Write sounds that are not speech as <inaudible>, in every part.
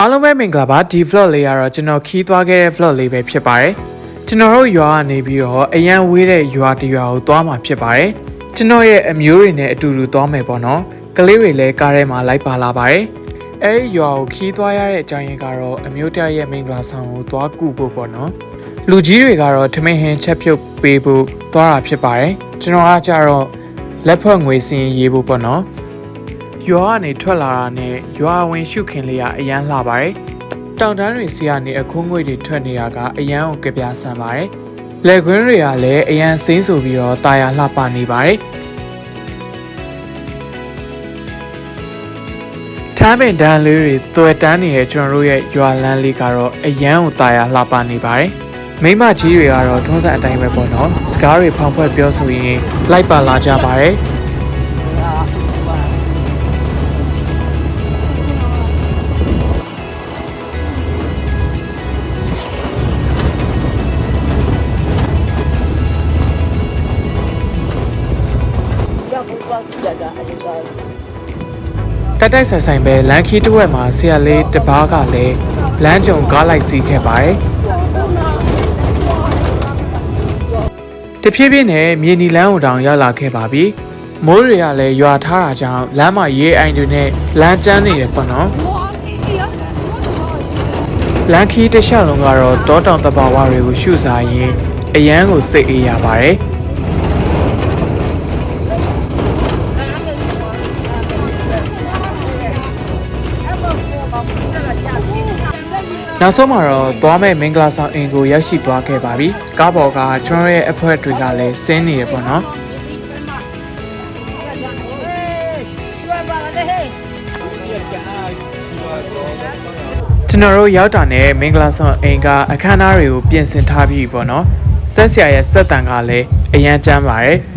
အားလုံးပဲမင်္ဂလာပါ ဒီ vlog လေးကတော့ကျွန်တော်ခီးသွားခဲ့တဲ့ vlog လေးပဲဖြစ်ပါတယ်ကျွန်တော်တို့ရွာကနေပြီးတော့အရန်ဝေးတဲ့ရွာတစ်ရွာကိုသွားမှာဖြစ်ပါတယ်ကျွန်တော်ရဲ့အမျိုးတွေနဲ့အတူတူသွားမယ်ပေါ့နော်ကလေးတွေလည်းကားထဲမှာလိုက်ပါလာပါတယ်အဲဒီရွာကိုခီးသွားရတဲ့အကြောင်းရင်းကတော့အမျိုးတယောက်ရဲ့မင်္ဂလာဆောင်ကိုသွားကူဖို့ပေါ့နော်လူကြီးတွေကတော့ထမင်းဟင်းချက်ပြုတ်ပေးဖို့သွားတာဖြစ်ပါတယ်ကျွန်တော်ကကြတော့လက်ဖွဲ့ငွေစင်းရေးဖို့ပေါ့နော် ရွာကနေထွက်လာတာနဲ့ရွာဝင်ရှုခင်လေးကအရန်လှပါတယ်။တောင်တန်းတွေစီကနေအခိုးငွေတွေထွက်နေတာကအရန်ကိုကြပြဆန်ပါတယ်။လက်ခွင်းတွေကလည်းအရန်စိမ့်ဆိုပြီးတော့တာယာလှပနေပါတယ်။ထမ်းပင်တန်းလေးတွေတွေ့တန်းနေတဲ့ကျွန်တော်တို့ရဲ့ရွာလန်းလေးကတော့အရန်ကိုတာယာလှပနေပါတယ်။မိမကြီးတွေကတော့ထုံးစံအတိုင်းပဲပေါ့နော်။စကားတွေဖောင်ဖွဲ့ပြောဆိုရင်လိုက်ပါလာကြပါတယ်။ တက်တိုက်ဆိုင်ဆိုင်ပဲလမ်းခီးတစ်ဝက်မှာဆရာလေးတစ်ပါးကလည်းလမ်းကြုံကားလိုက်စီးခဲ့ပါတယ်။တဖြည်းဖြည်းနဲ့မြေနီလန်းကိုတောင်ရောက်လာခဲ့ပါပြီ။မိုးတွေကလည်းရွာထားတာကြောင့်လမ်းမှာရေအိုင်တွေနဲ့လမ်းကျန်းနေတယ်ပေါ့နော်။လမ်းခီးတစ်လျှောက်လုံးကတော့တောတောင်တဘာဝတွေကိုရှုစားရင်းအရန်ကိုစိတ်အေးရပါတယ်။ နောက်ဆုံးမှာတော့သွားမဲ့မင်္ဂလာဆောင်အင်ကိုရောက်ရှိသွားခဲ့ပါပြီ။ကားပေါ်ကကျွန်တော်ရဲ့အဖွဲတွေကလည်းဆင်းနေရပေါ့နော်။ကျွန်တော်တို့ရောက်တာနဲ့မင်္ဂလာဆောင်အင်ကအခမ်းအနားတွေကိုပြင်ဆင်ထားပြီးပေါ့နော်။ဆက်ဆရာရဲ့စက်တန်ကလည်းအရန်ကျမ်းပါတယ်။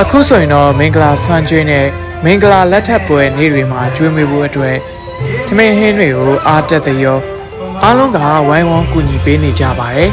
အခုဆိုရင်တော့မင်္ဂလာဆွမ်းကျွေးနဲ့မင်္ဂလာလက်ထပ်ပွဲနေ့တွေမှာကျွေးမွေးဖို့အတွက်ထမင်းဟင်းတွေကိုအားတက်တဲ့ရောအားလုံးကဝိုင်းဝန်းကူညီပေးနေကြပါတယ်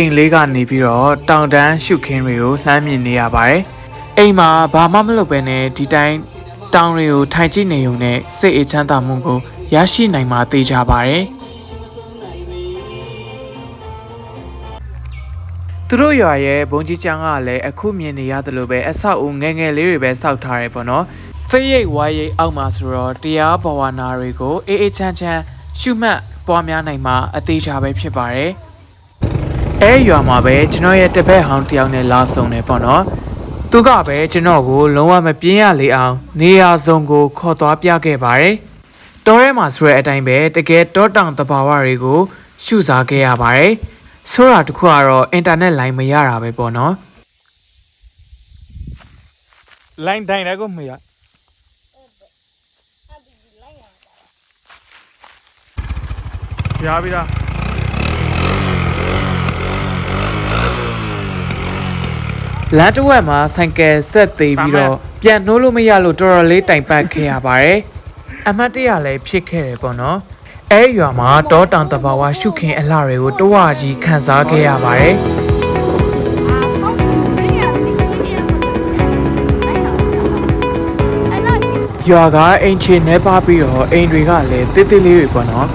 အိမ်လေးကနေပြီးတော့တောင်တန်းရှုခင်းတွေကိုလှမ်းမြင်နေရပါတယ်။အိမ်မှာဘာမှမလုပ်ဘဲနဲ့ဒီတိုင်းတောင်တွေကိုထိုင်ကြည့်နေုံနဲ့စိတ်အေးချမ်းသာမှုကိုရရှိနိုင်မှာသိကြပါတယ်။သူတို့ရွာရဲ့ဘုံကြီးချောင်းကလည်းအခုမြင်နေရတယ်လို့ပဲအဆောက်အဦငယ်ငယ်လေးတွေပဲစောက်ထားရဲပေါ့နော်။ဖိရိတ်ဝါရိတ်အောက်မှာဆိုတော့တရားဘဝနာတွေကိုအေးအေးချမ်းချမ်းရှုမှတ်ပွားများနိုင်မှာအသေးချာပဲဖြစ်ပါတယ်။ အဲရွာမှာပဲကျွန်တော်ရဲ့တပည့်ဟောင်းတယောက်နဲ့လာဆုံနေပေါ့နော်သူကပဲကျွန်တော်ကိုလုံးဝမပြင်းရလေအောင် နေရာစုံကိုခေါ်သွားပြခဲ့ပါတယ်တောထဲမှာဆိုတဲ့အတိုင်းပဲတကယ်တောတောင်တဘာဝတွေကိုရှုစားခဲ့ရပါတယ်ဆိုတာတခုကတော့အင်တာနက်လိုင်းမရတာပဲပေါ့နော်လိုင်းတိုင်းလည်းကိုမရရပြီလား လမ်းတစ်ဝက်မှာဆိုင်ကယ်ဆက်သေးပြီးတော့ပြန်နှိုးလို့မရလို့တော်တော်လေးတိုင်ပတ်ခဲ့ရပါတယ်အမတ်တရလည်းဖြစ်ခဲ့တယ်ပေါ့နော်အဲရွာမှာတောတောင်တဘာဝရှုခင်အလှတွေကိုတဝါကြီးခန်းစားခဲ့ရပါတယ်ရွာကအိမ်ချေနေပါပြီးတော့အိမ်တွေကလည်းတိတိလေးတွေပေါ့နော်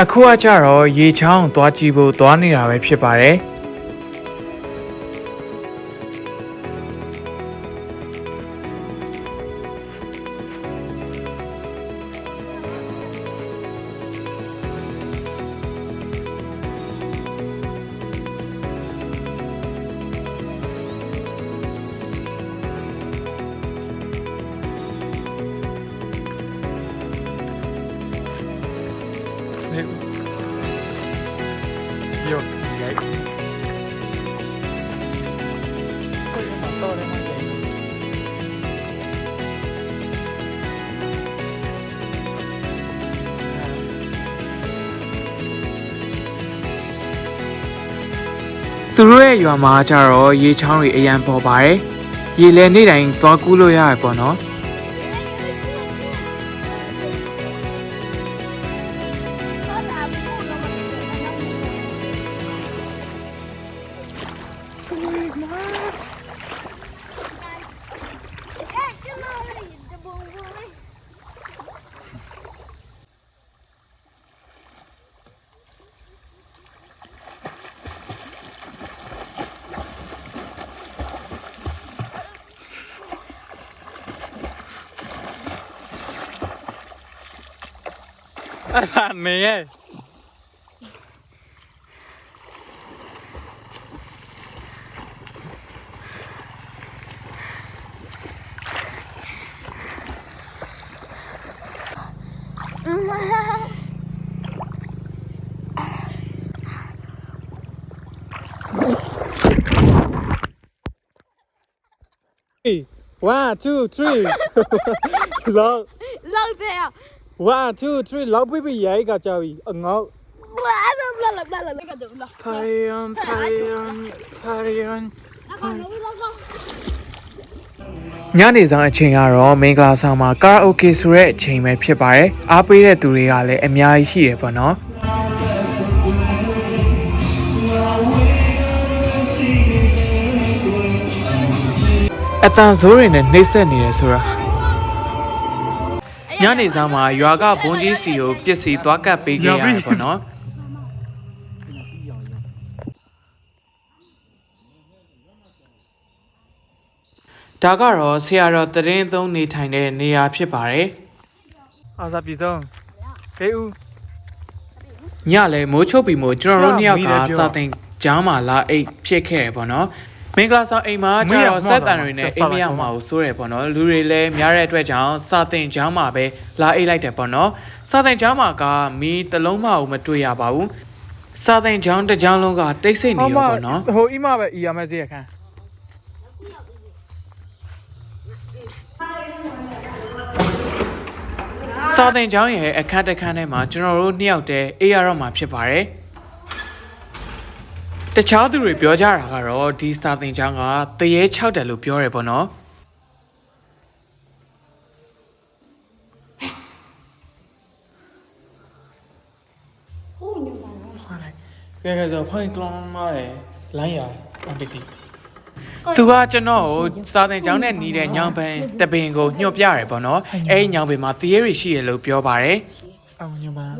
အခုကကြတော့ရေချောင်းသွားကြည့်ဖို့သွားနေတာပဲဖြစ်ပါတယ် တို့ရဲ့ရွာမှာကြတော့ရေချောင်းတွေအရန်ပေါ်ပါတယ်ရေလည်းနေ့တိုင်းသွားကူးလို့ရတယ်ပေါ့နော် I found me, eh? One, two, three. <laughs> Long. Long there. 1 2 3လောက်ပြပြရဲကကြပြီအငေါ့ Parion, parion, parion. ညနေဆောင်အချိန်ကတော့မင်္ဂလာဆောင်မှာကာအိုကေဆိုတဲ့အချိန်ပဲဖြစ်ပါတယ်။အားပေးတဲ့သူတွေကလည်းအများကြီးရှိတယ်ပေါ့နော်။အတန်ဆိုးတွေနဲ့နှိမ့်ဆက်နေတယ်ဆိုတော့ ညနေဆောင်မှာရွာကဘုံကြီးစီကိုပစ္စည်းသွားကပ်ပေးခဲ့ရတယ်ပေါ့နော်ဒါကတော့ဆရာတော်တရင်သုံးနေထိုင်တဲ့နေရာဖြစ်ပါတယ်အားစားပြီဆုံးခေဦး။ညလည်းမိုးချုပ်ပြီမို့ကျွန်တော်တို့နှစ်ယောက်ကမိတယ်ပြောစာသင်ကြားမှာလာအိတ်ဖြစ်ခဲ့တယ်ပေါ့နော်။ မင်္ဂလာဆောင်အိမ်မှာကျမိရတော့မှောက်ဆက်တတာန်တွေနဲ့ကျအိမ်မရဆက်လိုက်မှာကိုစိုးရပေါ့နော်။လူတွေလည်းများတဲ့အတွက်ကြောင့်စာသင်ကြားမှာပဲလာအိတ်လိုက်တယ်ပေါ့နော်။စာသင်ကြားမှာကမီးတစ်လုံးမှမတွေ့ရပါဘူး။စာသင်ကျောင်းတစ်ကျောင်းလုံးကတိတ်ဆိတ်နေရောပေါ့နော်ဟိုအိမပဲအီရမယ်စီရခန်းစာသင်ကျောင်းရဲ့အခန်းတစ်ခန်းထဲမှာကျွန်တော်တို့နှစ်ယောက်တည်းအေးရတော့မှာဖြစ်ပါတယ် တခြားသူတွေပြောကြတာကတော့ဒီစာသင်ကျောင်းကတရေ6တယ်လို့ပြောတယ်ပေါ့နော်ကဲကဲဆိုဖိုင်ကလောင်းမားတယ်လိုင်းရအန်တီတီသူကကျွန်တော်ကိုစာသင်ကျောင်းနဲ့နီးတဲ့ညောင်ပင်တပင်ကိုညှို့ပြရတယ်ပေါ့နော်အဲဒီညောင်ပင်မှာ theory ရှိရလို့ပြောပါတယ်အောင်ညောင်ပင်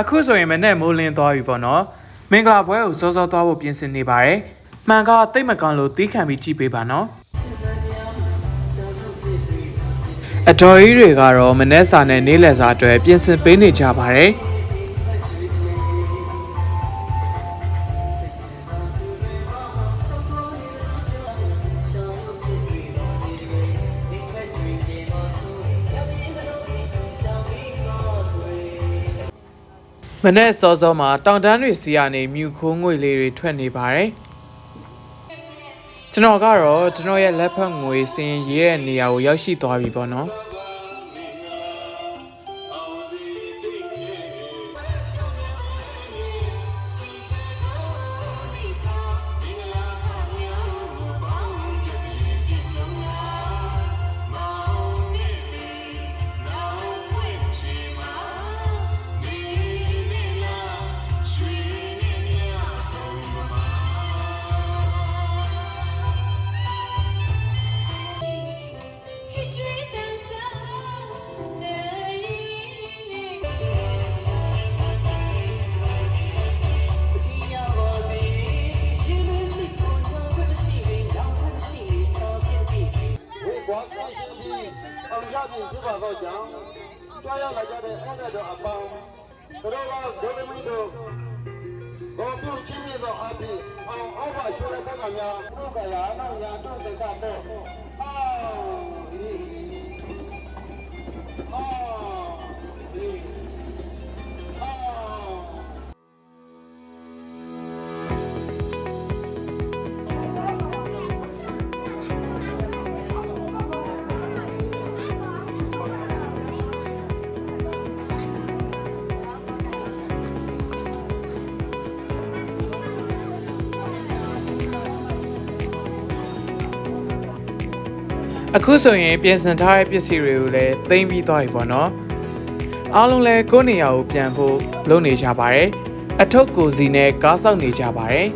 အခုဆိုရင်မနဲ့မိုးလင်းသွားပြီပေါ့နော်မင်္ဂလာပွဲကိုစောစောသွားဖို့ပြင်ဆင်နေပါတယ်မှန်ကတိတ်မကောင်းလို့တီးခံပြီးကြည့်ပေးပါနော်အတော်ကြီးတွေကတော့မနဲ့စာနဲ့နေလက်စာအတွက်ပြင်ဆင်ပေးနေကြပါတယ် မနဲ့စောစောမှာတောင်တန်းတွေစီကနေမြူခိုးငွေလေးတွေထွက်နေပါတယ်ကျွန်တော်ကတော့ကျွန်တော်ရဲ့လက်ဖက်ငွေစင်ရေးတဲ့နေရာကိုရောက်ရှိသွားပြီပေါ့နော် ရောက်လာကြတဲ့အဲ့တဲ့တော့အပေါင်းတို့ကဒုတိယတို့ဘောပြုချင်းမြသောအဖြစ်အောင်အောက်ပါရွှေတဲ့ဘက်ကများဘုကရာနောက်ရာတို့တကတော့အောင်းဒီအော အခုဆိုရင်ပြင်ဆင်ထားတဲ့ပစ္စည်းတွေကိုလည်းသိမ်းပြီးသွားပြီပေါ့နော်အားလုံးလည်းကိုယ့်နေရာကိုပြန်ဖို့လုပ်နေကြပါတယ်အထုပ်ကိုစီနဲ့ကားဆောက်နေကြပါတယ်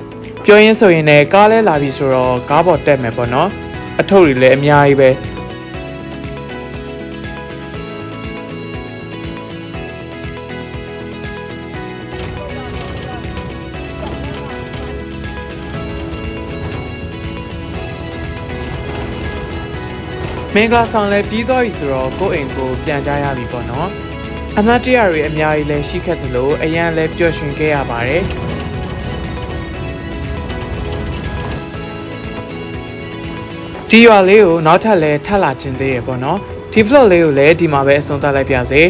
ပြောရင်းဆိုရင်လည်းကားလဲလာပြီဆိုတော့ကားပေါ်တက်မယ်ပေါ့နော်အထုပ်တွေလည်းအများကြီးပဲ မင်္ဂလာဆောင်လည်းပြီးသွားပြီဆိုတော့ကိုယ့်အိမ်ကိုပြန်ကြရပြီပေါ့နော်အမတ်တရတွေအများကြီးလည်းရှိခဲ့သလိုအရန်လည်းပျော်ရွှင်ခဲ့ရပါတယ်ဒီရွာလေးကိုနောက်ထပ်လည်းထပ်လာခြင်းသေးရပေါ့နော်ဒီ vlog လေးကိုလည်းဒီမှာပဲအဆုံးသတ်လိုက်ပါစေ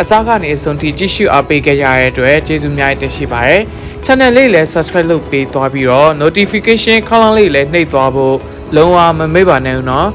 အစားကနေအဆုံးထိကြည့်ရှုအားပေးခဲ့ကြရတဲ့အတွက်ကျေးဇူးများတင်ရှိပါတယ် channel လေးလည်း subscribe လုပ်ပေးသွားပြီးတော့ notification ခေါင်းလောင်းလေးလည်းနှိပ်သွားဖို့လုံးဝမမေ့ပါနဲ့ဦးနော်